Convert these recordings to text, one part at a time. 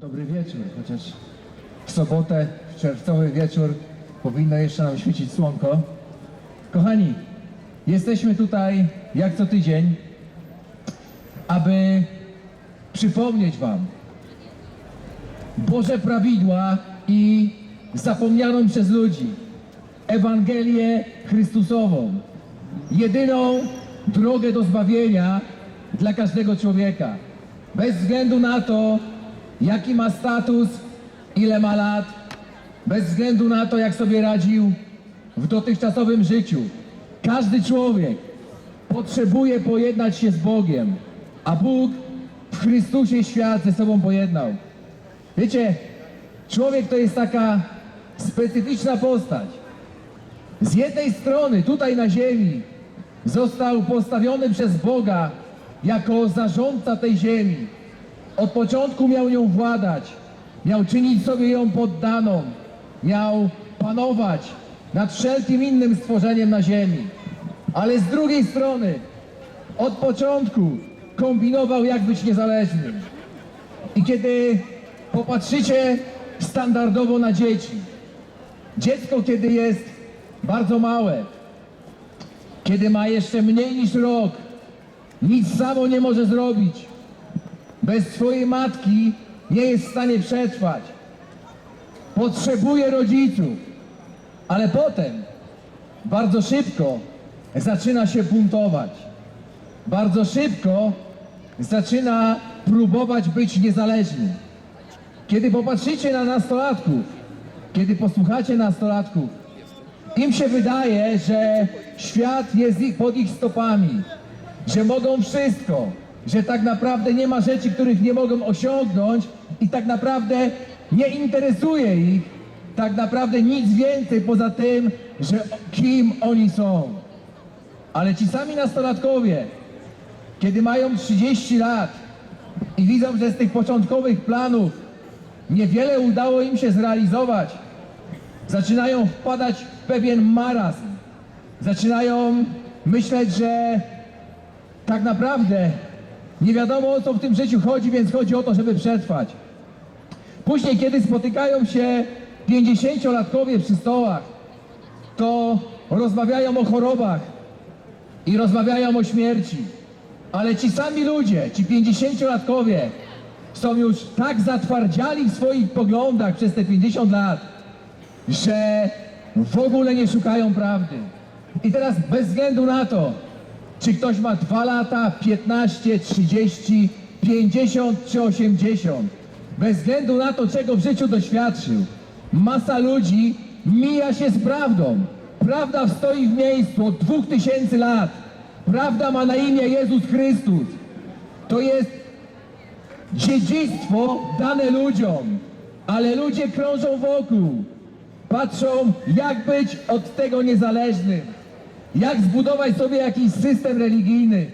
Dobry wieczór, chociaż w sobotę, w czerwcowy wieczór powinno jeszcze nam świecić słonko. Kochani, jesteśmy tutaj jak co tydzień, aby przypomnieć Wam Boże prawidła i zapomnianą przez ludzi Ewangelię Chrystusową. Jedyną drogę do zbawienia dla każdego człowieka. Bez względu na to, jaki ma status, ile ma lat, bez względu na to, jak sobie radził w dotychczasowym życiu. Każdy człowiek potrzebuje pojednać się z Bogiem, a Bóg w Chrystusie świat ze sobą pojednał. Wiecie, człowiek to jest taka specyficzna postać. Z jednej strony, tutaj na ziemi, został postawiony przez Boga jako zarządca tej ziemi. Od początku miał nią władać, miał czynić sobie ją poddaną, miał panować nad wszelkim innym stworzeniem na ziemi. Ale z drugiej strony, od początku kombinował, jak być niezależnym. I kiedy popatrzycie standardowo na dzieci, dziecko, kiedy jest bardzo małe, kiedy ma jeszcze mniej niż rok, nic samo nie może zrobić. Bez swojej matki nie jest w stanie przetrwać. Potrzebuje rodziców, ale potem bardzo szybko zaczyna się buntować. Bardzo szybko zaczyna próbować być niezależny. Kiedy popatrzycie na nastolatków, kiedy posłuchacie nastolatków, im się wydaje, że świat jest pod ich stopami, że mogą wszystko, że tak naprawdę nie ma rzeczy, których nie mogą osiągnąć i tak naprawdę nie interesuje ich tak naprawdę nic więcej poza tym, że kim oni są. Ale ci sami nastolatkowie, kiedy mają 30 lat i widzą, że z tych początkowych planów niewiele udało im się zrealizować, zaczynają wpadać w pewien marazm. Zaczynają myśleć, że tak naprawdę nie wiadomo o co w tym życiu chodzi, więc chodzi o to, żeby przetrwać. Później, kiedy spotykają się 50-latkowie przy stołach, to rozmawiają o chorobach i rozmawiają o śmierci. Ale ci sami ludzie, ci 50-latkowie są już tak zatwardziali w swoich poglądach przez te 50 lat, że w ogóle nie szukają prawdy. I teraz bez względu na to, czy ktoś ma 2 lata, 15, 30, 50 czy 80, bez względu na to, czego w życiu doświadczył, masa ludzi mija się z prawdą. Prawda stoi w miejscu od 2000 lat. Prawda ma na imię Jezus Chrystus. To jest dziedzictwo dane ludziom, ale ludzie krążą wokół. Patrzą, jak być od tego niezależnym, jak zbudować sobie jakiś system religijny,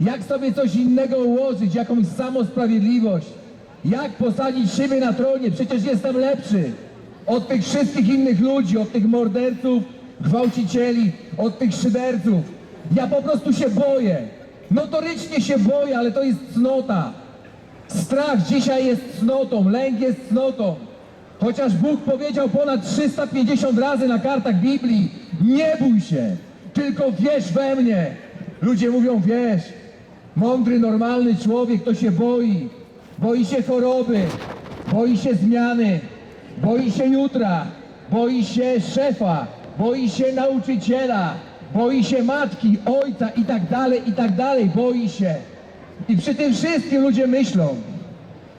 jak sobie coś innego ułożyć, jakąś samosprawiedliwość, jak posadzić siebie na tronie, przecież jestem lepszy od tych wszystkich innych ludzi, od tych morderców, gwałcicieli, od tych szyderców. Ja po prostu się boję. Notorycznie się boję, ale to jest cnota. Strach dzisiaj jest cnotą, lęk jest cnotą. Chociaż Bóg powiedział ponad 350 razy na kartach Biblii, nie bój się, tylko wierz we mnie. Ludzie mówią, wierz. Mądry, normalny człowiek to się boi. Boi się choroby, boi się zmiany, boi się jutra, boi się szefa, boi się nauczyciela, boi się matki, ojca i tak dalej, i tak dalej, boi się. I przy tym wszystkim ludzie myślą,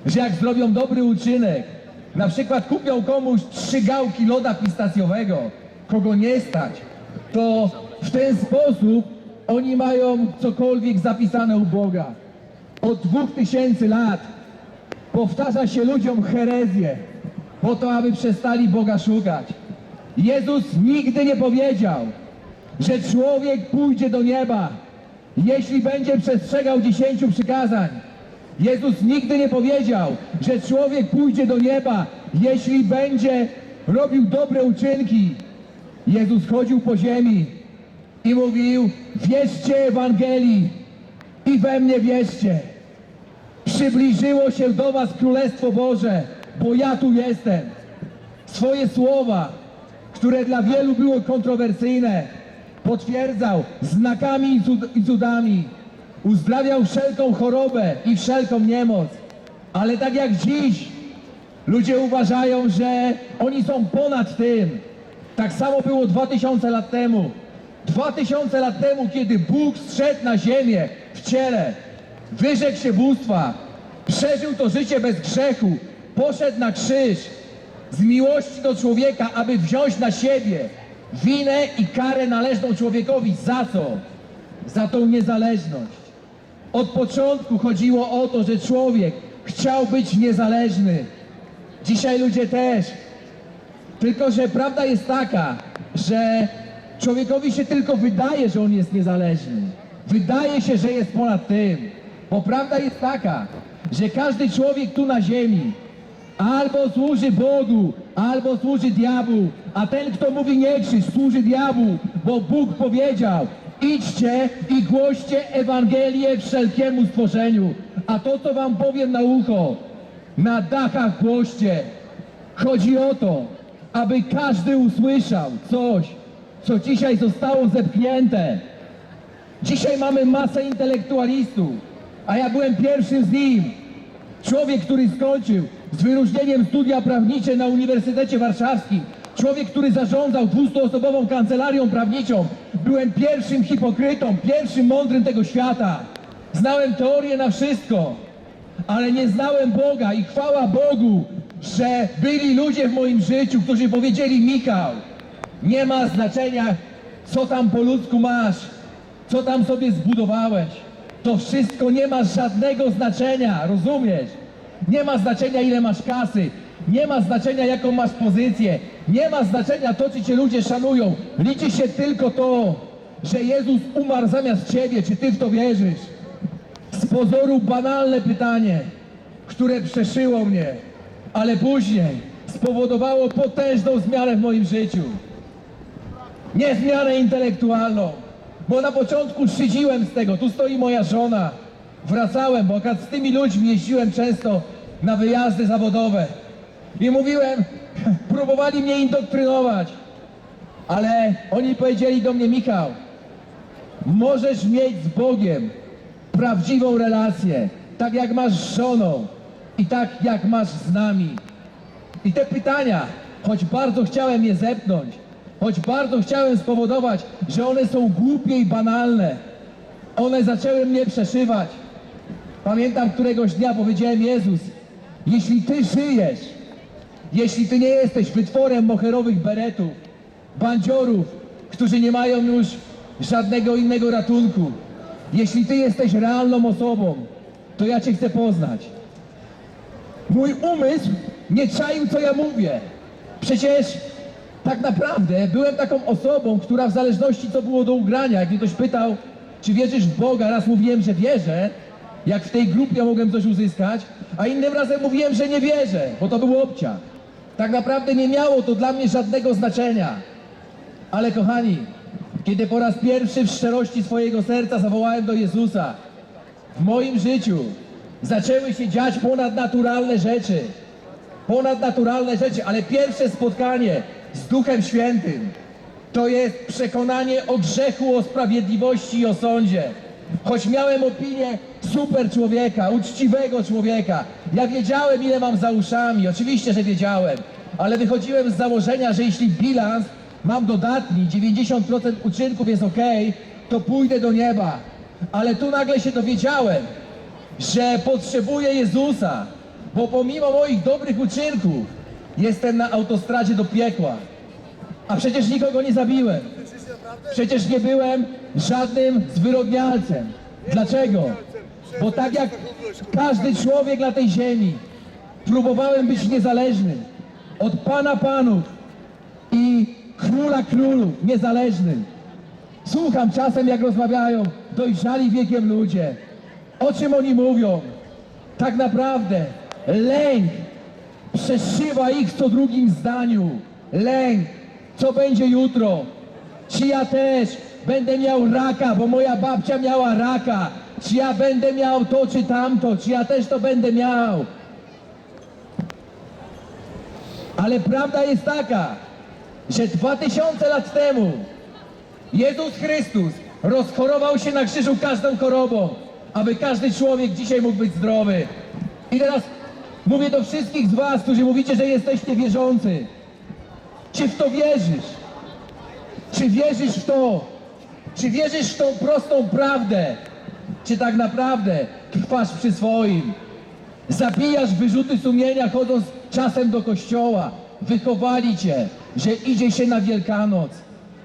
że jak zrobią dobry uczynek, na przykład kupią komuś trzy gałki loda pistacjowego, kogo nie stać, to w ten sposób oni mają cokolwiek zapisane u Boga. Od dwóch tysięcy lat powtarza się ludziom herezję po to, aby przestali Boga szukać. Jezus nigdy nie powiedział, że człowiek pójdzie do nieba, jeśli będzie przestrzegał dziesięciu przykazań. Jezus nigdy nie powiedział, że człowiek pójdzie do nieba, jeśli będzie robił dobre uczynki. Jezus chodził po ziemi i mówił, wierzcie Ewangelii i we mnie wierzcie. Przybliżyło się do was Królestwo Boże, bo ja tu jestem. Swoje słowa, które dla wielu były kontrowersyjne, potwierdzał znakami i cudami. Uzdrawiał wszelką chorobę i wszelką niemoc. Ale tak jak dziś ludzie uważają, że oni są ponad tym. Tak samo było 2000 lat temu. 2000 lat temu, kiedy Bóg zszedł na ziemię w ciele, wyrzekł się bóstwa, przeżył to życie bez grzechu, poszedł na krzyż z miłości do człowieka, aby wziąć na siebie winę i karę należną człowiekowi. Za co? Za tą niezależność. Od początku chodziło o to, że człowiek chciał być niezależny. Dzisiaj ludzie też. Tylko, że prawda jest taka, że człowiekowi się tylko wydaje, że on jest niezależny. Wydaje się, że jest ponad tym. Bo prawda jest taka, że każdy człowiek tu na ziemi albo służy Bogu, albo służy diabłu, a ten, kto mówi nie krzyż, służy diabłu, bo Bóg powiedział, idźcie i głoście Ewangelię wszelkiemu stworzeniu, a to, co wam powiem na ucho, na dachach głoście. Chodzi o to, aby każdy usłyszał coś, co dzisiaj zostało zepchnięte. Dzisiaj mamy masę intelektualistów, a ja byłem pierwszym z nim. Człowiek, który skończył z wyróżnieniem studia prawnicze na Uniwersytecie Warszawskim. Człowiek, który zarządzał 200-osobową kancelarią prawniczą. Byłem pierwszym hipokrytą, pierwszym mądrym tego świata. Znałem teorię na wszystko, ale nie znałem Boga i chwała Bogu, że byli ludzie w moim życiu, którzy powiedzieli Michał, nie ma znaczenia, co tam po ludzku masz, co tam sobie zbudowałeś. To wszystko nie ma żadnego znaczenia, rozumiesz? Nie ma znaczenia, ile masz kasy, nie ma znaczenia, jaką masz pozycję, nie ma znaczenia to, czy cię ludzie szanują. Liczy się tylko to, że Jezus umarł zamiast ciebie, czy ty w to wierzysz. Z pozoru banalne pytanie, które przeszyło mnie, ale później spowodowało potężną zmianę w moim życiu. Nie zmianę intelektualną, bo na początku szydziłem z tego. Tu stoi moja żona. Wracałem, bo z tymi ludźmi jeździłem często na wyjazdy zawodowe. I mówiłem, próbowali mnie indoktrynować, ale oni powiedzieli do mnie, Michał, możesz mieć z Bogiem prawdziwą relację, tak jak masz z żoną i tak jak masz z nami. I te pytania, choć bardzo chciałem je zepnąć, choć bardzo chciałem spowodować, że one są głupie i banalne, one zaczęły mnie przeszywać. Pamiętam któregoś dnia powiedziałem Jezus, jeśli Ty żyjesz, jeśli Ty nie jesteś wytworem moherowych beretów, bandziorów, którzy nie mają już żadnego innego ratunku, jeśli Ty jesteś realną osobą, to ja Cię chcę poznać. Mój umysł nie czaił, co ja mówię. Przecież tak naprawdę byłem taką osobą, która w zależności co było do ugrania, jak mnie ktoś pytał, czy wierzysz w Boga, raz mówiłem, że wierzę, jak w tej grupie mogłem coś uzyskać, a innym razem mówiłem, że nie wierzę, bo to był obciach. Tak naprawdę nie miało to dla mnie żadnego znaczenia. Ale kochani, kiedy po raz pierwszy w szczerości swojego serca zawołałem do Jezusa, w moim życiu zaczęły się dziać ponadnaturalne rzeczy. Ponadnaturalne rzeczy, ale pierwsze spotkanie z Duchem Świętym to jest przekonanie o grzechu, o sprawiedliwości i o sądzie. Choć miałem opinię super człowieka, uczciwego człowieka, ja wiedziałem, ile mam za uszami, oczywiście, że wiedziałem, ale wychodziłem z założenia, że jeśli bilans mam dodatni, 90% uczynków jest ok, to pójdę do nieba. Ale tu nagle się dowiedziałem, że potrzebuję Jezusa, bo pomimo moich dobrych uczynków jestem na autostradzie do piekła. A przecież nikogo nie zabiłem. Przecież nie byłem żadnym zwyrodnialcem. Dlaczego? Bo tak jak każdy człowiek na tej ziemi, próbowałem być niezależny od Pana Panów i Króla Królów, niezależnym. Słucham czasem, jak rozmawiają dojrzali wiekiem ludzie. O czym oni mówią? Tak naprawdę lęk przeszywa ich w co drugim zdaniu. Lęk, co będzie jutro? Czy ja też będę miał raka, bo moja babcia miała raka? czy ja będę miał to czy tamto, czy ja też to będę miał. Ale prawda jest taka, że dwa tysiące lat temu Jezus Chrystus rozchorował się na krzyżu każdą chorobą, aby każdy człowiek dzisiaj mógł być zdrowy. I teraz mówię do wszystkich z was, którzy mówicie, że jesteście wierzący. Czy w to wierzysz? Czy wierzysz w to? Czy wierzysz w tą prostą prawdę? Czy tak naprawdę trwasz przy swoim? Zabijasz wyrzuty sumienia chodząc czasem do kościoła. Wychowali cię, że idzie się na Wielkanoc.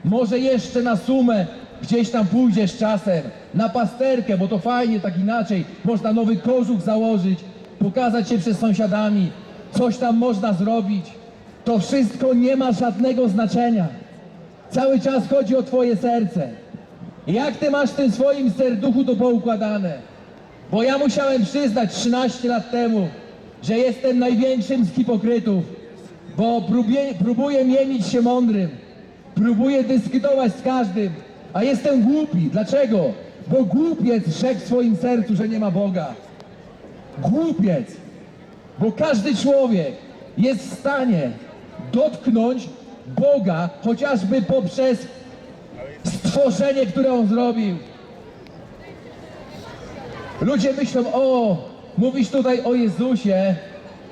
Może jeszcze na sumę gdzieś tam pójdziesz czasem. Na pasterkę, bo to fajnie tak inaczej. Można nowy kożuch założyć, pokazać się przed sąsiadami. Coś tam można zrobić. To wszystko nie ma żadnego znaczenia. Cały czas chodzi o twoje serce. Jak ty masz w tym swoim serduchu to poukładane? Bo ja musiałem przyznać 13 lat temu, że jestem największym z hipokrytów, bo próbuję, próbuję mienić się mądrym, próbuję dyskutować z każdym, a jestem głupi. Dlaczego? Bo głupiec rzekł w swoim sercu, że nie ma Boga. Głupiec, bo każdy człowiek jest w stanie dotknąć Boga chociażby poprzez stworzenie, które On zrobił. Ludzie myślą, o, mówisz tutaj o Jezusie,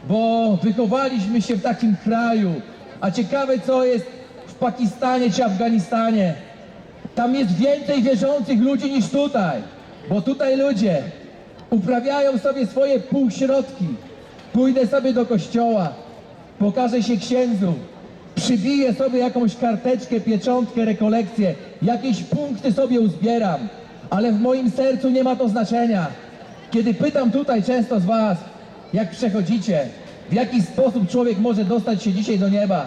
bo wychowaliśmy się w takim kraju, a ciekawe co jest w Pakistanie czy Afganistanie. Tam jest więcej wierzących ludzi niż tutaj, bo tutaj ludzie uprawiają sobie swoje półśrodki. Pójdę sobie do kościoła, pokażę się księdzu, przybiję sobie jakąś karteczkę, pieczątkę, rekolekcję, jakieś punkty sobie uzbieram, ale w moim sercu nie ma to znaczenia. Kiedy pytam tutaj często z Was, jak przechodzicie, w jaki sposób człowiek może dostać się dzisiaj do nieba,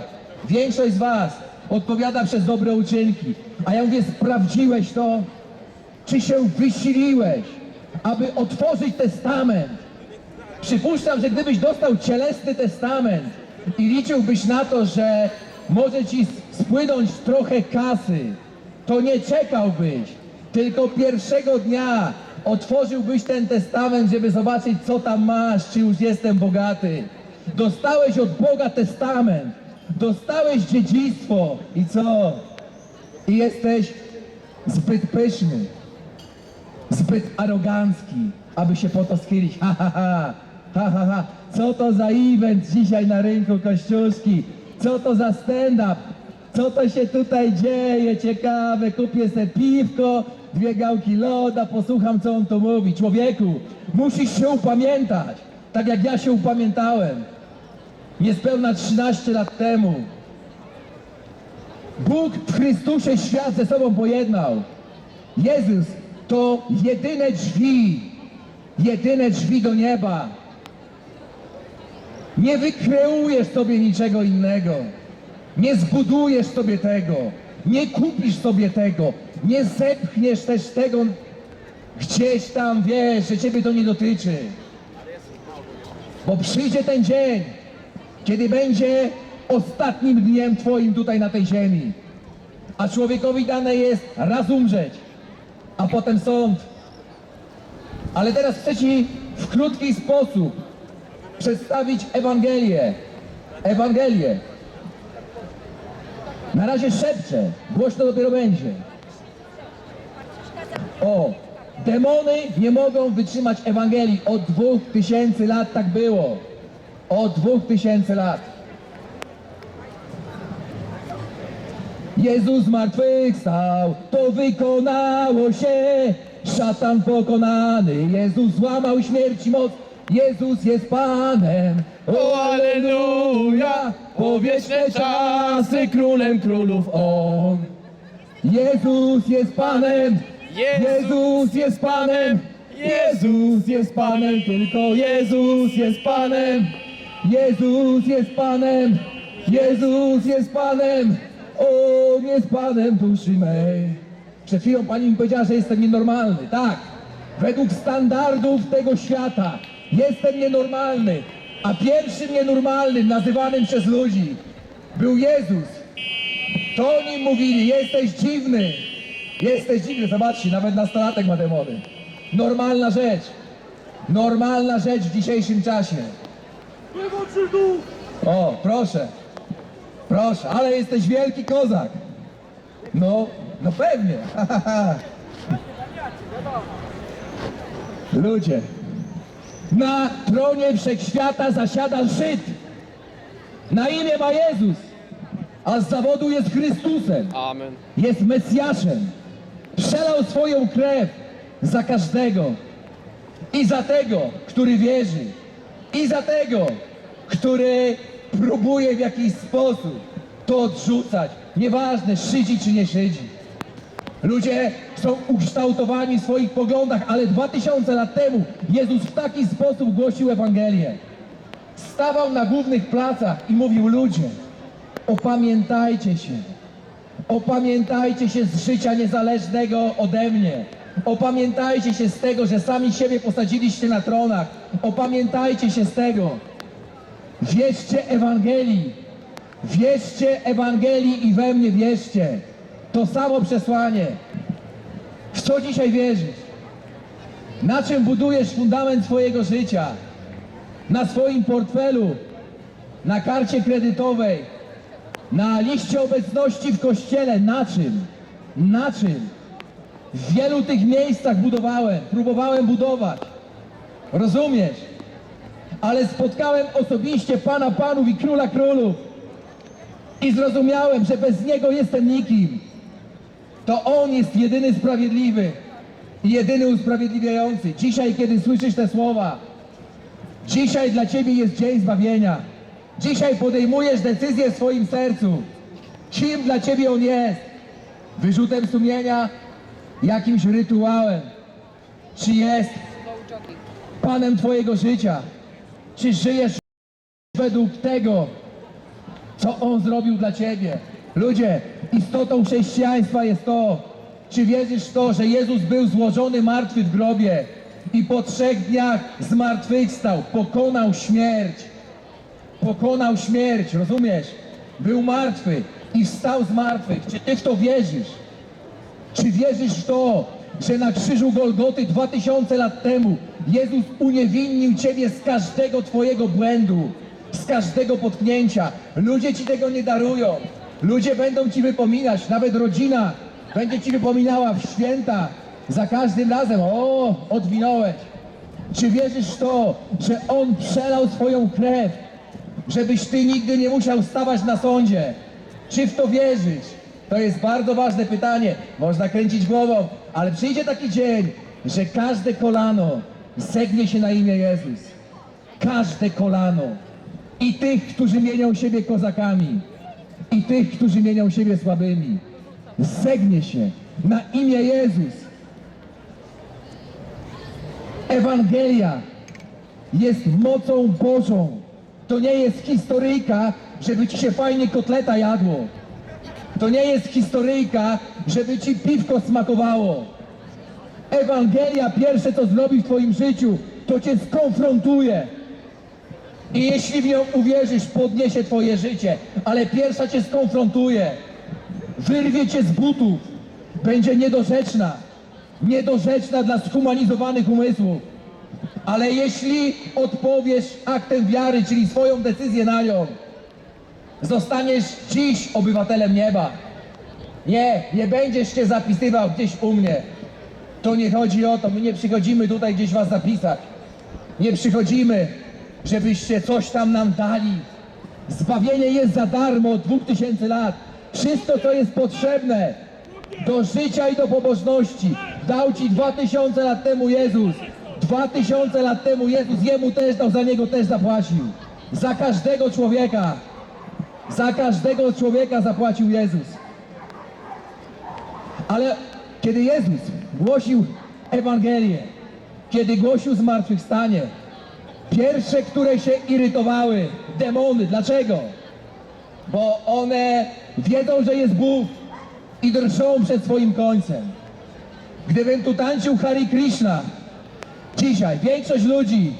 większość z Was odpowiada przez dobre uczynki. A ja mówię, sprawdziłeś to? Czy się wysiliłeś, aby otworzyć testament? Przypuszczam, że gdybyś dostał cielesny testament i liczyłbyś na to, że może ci spłynąć trochę kasy, to nie czekałbyś, tylko pierwszego dnia otworzyłbyś ten testament, żeby zobaczyć, co tam masz, czy już jestem bogaty. Dostałeś od Boga testament, dostałeś dziedzictwo i co? I jesteś zbyt pyszny zbyt arogancki, aby się po to schylić. Ha, ha, ha, ha, ha, ha. Co to za event dzisiaj na rynku Kościuszki? Co to za stand-up? Co to się tutaj dzieje? Ciekawe, kupię se piwko, dwie gałki loda, posłucham, co on tu mówi. Człowieku, musisz się upamiętać, tak jak ja się upamiętałem. Niespełna 13 lat temu. Bóg w Chrystusie świat ze sobą pojednał. Jezus to jedyne drzwi, jedyne drzwi do nieba. Nie wykreujesz sobie niczego innego. Nie zbudujesz sobie tego. Nie kupisz sobie tego. Nie zepchniesz też tego gdzieś tam, wiesz, że ciebie to nie dotyczy. Bo przyjdzie ten dzień, kiedy będzie ostatnim dniem twoim tutaj na tej ziemi. A człowiekowi dane jest raz umrzeć, a potem sąd. Ale teraz chcę Ci w krótki sposób przedstawić Ewangelię. Ewangelię. Na razie szepczę, głośno dopiero będzie. O, demony nie mogą wytrzymać Ewangelii. Od dwóch tysięcy lat tak było. Od dwóch tysięcy lat. Jezus zmartwychwstał, to wykonało się. Szatan pokonany, Jezus złamał śmierci moc. Jezus jest Panem. O, alleluja! Po wieczne czasy królem królów On. Jezus jest Panem. Jezus jest Panem. Jezus jest Panem, tylko Jezus jest Panem. Jezus jest Panem. Jezus jest Panem. On jest Panem duszy mej. Przed chwilą pani mi powiedziała, że jestem nienormalny. Tak, według standardów tego świata jestem nienormalny. A pierwszym nienormalnym nazywanym przez ludzi był Jezus. To nim mówili, jesteś dziwny. Jesteś dziwny, zobaczcie, nawet nastolatek ma demony. Normalna rzecz. Normalna rzecz w dzisiejszym czasie. O, proszę. Proszę, ale jesteś wielki kozak. No, no pewnie. Ludzie, na tronie wszechświata zasiada Żyd. Na imię ma Jezus, a z zawodu jest Chrystusem. Amen. Jest Mesjaszem. Przelał swoją krew za każdego. I za tego, który wierzy. I za tego, który próbuje w jakiś sposób to odrzucać. Nieważne, szydzi czy nie szydzi. Ludzie są ukształtowani w swoich poglądach, ale dwa tysiące lat temu Jezus w taki sposób głosił Ewangelię. Stawał na głównych placach i mówił ludzie, opamiętajcie się. Opamiętajcie się z życia niezależnego ode mnie. Opamiętajcie się z tego, że sami siebie posadziliście na tronach. Opamiętajcie się z tego. Wierzcie Ewangelii. Wierzcie Ewangelii i we mnie wierzcie. To samo przesłanie. W co dzisiaj wierzysz? Na czym budujesz fundament swojego życia? Na swoim portfelu? Na karcie kredytowej? Na liście obecności w kościele. Na czym? Na czym? W wielu tych miejscach budowałem, próbowałem budować. Rozumiesz? Ale spotkałem osobiście Pana Panów i Króla Królów. I zrozumiałem, że bez Niego jestem nikim. To On jest jedyny sprawiedliwy i jedyny usprawiedliwiający. Dzisiaj, kiedy słyszysz te słowa, dzisiaj dla Ciebie jest dzień zbawienia. Dzisiaj podejmujesz decyzję w swoim sercu. Kim dla Ciebie On jest? Wyrzutem sumienia? Jakimś rytuałem? Czy jest Panem Twojego życia? Czy żyjesz według tego, co On zrobił dla Ciebie? Ludzie, istotą chrześcijaństwa jest to, czy wierzysz w to, że Jezus był złożony martwy w grobie i po trzech dniach zmartwychwstał, pokonał śmierć. Pokonał śmierć, rozumiesz? Był martwy i wstał z martwych. Czy ty w to wierzysz? Czy wierzysz w to, że na krzyżu Golgoty dwa tysiące lat temu Jezus uniewinnił ciebie z każdego twojego błędu, z każdego potknięcia? Ludzie ci tego nie darują. Ludzie będą ci wypominać, nawet rodzina będzie ci wypominała w święta za każdym razem. O, odwinąłeś. Czy wierzysz w to, że On przelał swoją krew, żebyś ty nigdy nie musiał stawać na sądzie? Czy w to wierzysz? To jest bardzo ważne pytanie. Można kręcić głową, ale przyjdzie taki dzień, że każde kolano zegnie się na imię Jezus. Każde kolano. I tych, którzy mienią siebie kozakami, i tych, którzy mienią siebie słabymi. Zegnie się na imię Jezus. Ewangelia jest mocą Bożą. To nie jest historyjka, żeby ci się fajnie kotleta jadło. To nie jest historyjka, żeby ci piwko smakowało. Ewangelia pierwsze co zrobi w twoim życiu, to cię skonfrontuje. I jeśli w nią uwierzysz, podniesie twoje życie, ale pierwsza cię skonfrontuje. Wyrwie cię z butów. Będzie niedorzeczna. Niedorzeczna dla zhumanizowanych umysłów. Ale jeśli odpowiesz aktem wiary, czyli swoją decyzję na nią, zostaniesz dziś obywatelem nieba. Nie, nie będziesz się zapisywał gdzieś u mnie. To nie chodzi o to, my nie przychodzimy tutaj gdzieś was zapisać. Nie przychodzimy, żebyście coś tam nam dali. Zbawienie jest za darmo od dwóch tysięcy lat. Wszystko, co jest potrzebne do życia i do pobożności, dał ci dwa tysiące lat temu Jezus. Dwa tysiące lat temu Jezus jemu też dał, za niego też zapłacił. Za każdego człowieka. Za każdego człowieka zapłacił Jezus. Ale kiedy Jezus głosił Ewangelię, kiedy głosił zmartwychwstanie, pierwsze, które się irytowały, demony. Dlaczego? Bo one wiedzą, że jest Bóg i drżą przed swoim końcem. Gdybym tu tańczył Hari Krishna, dzisiaj większość ludzi,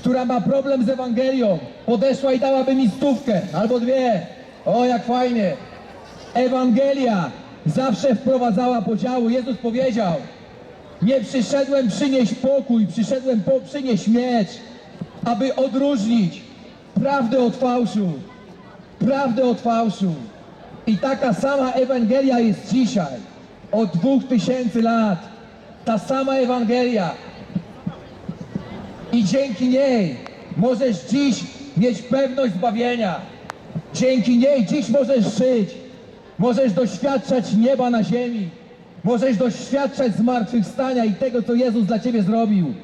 która ma problem z Ewangelią, podeszła i dałaby mi stówkę albo dwie. O, jak fajnie. Ewangelia zawsze wprowadzała podziały. Jezus powiedział, Nie przyszedłem przynieść pokój, przyszedłem po, przynieść miecz, aby odróżnić prawdę od fałszu. Prawdę od fałszu. I taka sama Ewangelia jest dzisiaj, od dwóch tysięcy lat. Ta sama Ewangelia. I dzięki niej możesz dziś mieć pewność zbawienia. Dzięki niej dziś możesz żyć. Możesz doświadczać nieba na ziemi. Możesz doświadczać zmartwychwstania i tego, co Jezus dla ciebie zrobił.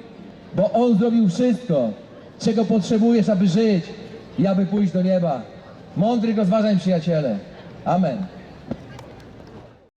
Bo On zrobił wszystko, czego potrzebujesz, aby żyć i aby pójść do nieba. Mądrych rozważań, przyjaciele. Amen.